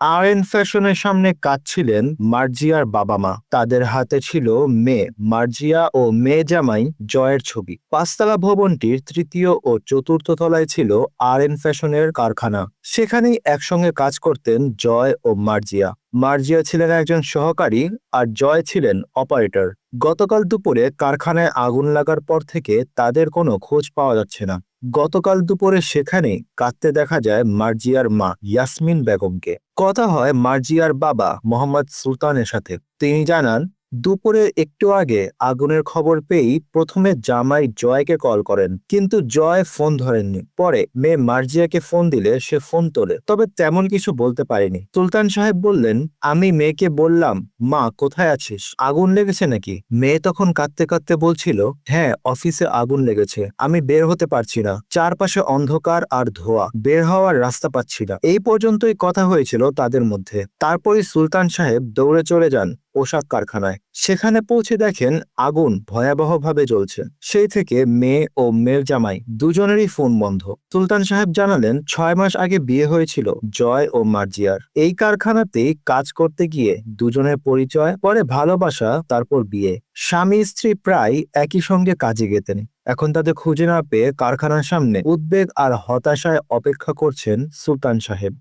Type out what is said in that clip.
আর N ফ্যাশনের সামনে কাঁদছিলেন মার্জিয়ার বাবা মা তাদের হাতে ছিল মেয়ে, মার্জিয়া ও মেয়ে জামাই জয়ের ছবি। পাঁচতলা ভবনটির তৃতীয় ও চতুর্থ তলায় ছিল আর এন ফ্যাশনের কারখানা। সেখানেই একসঙ্গে কাজ করতেন জয় ও মার্জিয়া। মার্জিয়া ছিলেন একজন সহকারী আর জয় ছিলেন অপারেটর। গতকাল দুপুরে কারখানায় আগুন লাগার পর থেকে তাদের কোনো খোঁজ পাওয়া যাচ্ছে না। গতকাল দুপুরে সেখানে কাঁদতে দেখা যায় মার্জিয়ার মা ইয়াসমিন বেগমকে। কথা হয় মার্জিয়ার বাবা মোহাম্মদ সুলতানের সাথে। তিনি জানান দুপুরে একটু আগে আগুনের খবর পেয়েই প্রথমে জামাই জয়কে কল করেন, কিন্তু জয় ফোন ধরেননি। পরে মেয়ে মার্জিয়াকে ফোন দিলে সে ফোন তোলে, তবে তেমন কিছু বলতে পারেনি। সুলতান সাহেব বললেন, আমি মেয়েকে বললাম, মা, কোথায় আছিস? আগুন লেগেছে নাকি? মেয়ে তখন কাঁদতে কাঁদতে বলছিল হ্যাঁ অফিসে আগুন লেগেছে, আমি বের হতে পারছি না। চারপাশে অন্ধকার আর ধোয়া, বের হওয়ার রাস্তা পাচ্ছি না। এই পর্যন্তই কথা হয়েছিল তাদের মধ্যে। তারপরই সুলতান সাহেব দৌড়ে চলে যান। পোশাক কারখানায়। সেখানে পৌঁছে দেখেন আগুন ভয়াবহভাবে জ্বলছে। সেই থেকে মেয়ে ও মেয়ের জামাই দুজনেরই ফোন বন্ধ। সুলতান সাহেব জানালেন, ছয় মাস আগে বিয়ে হয়েছিল জয় ও মার্জিয়ার। এই কারখানাতেই কাজ করতে গিয়ে দুজনের পরিচয়, পরে ভালোবাসা, তারপর বিয়ে। স্বামী স্ত্রী প্রায় একই সঙ্গে কাজে গেতেন। এখন তাদের খুঁজে না পেয়ে কারখানার সামনে উদ্বেগ আর হতাশায় অপেক্ষা করছেন সুলতান সাহেব।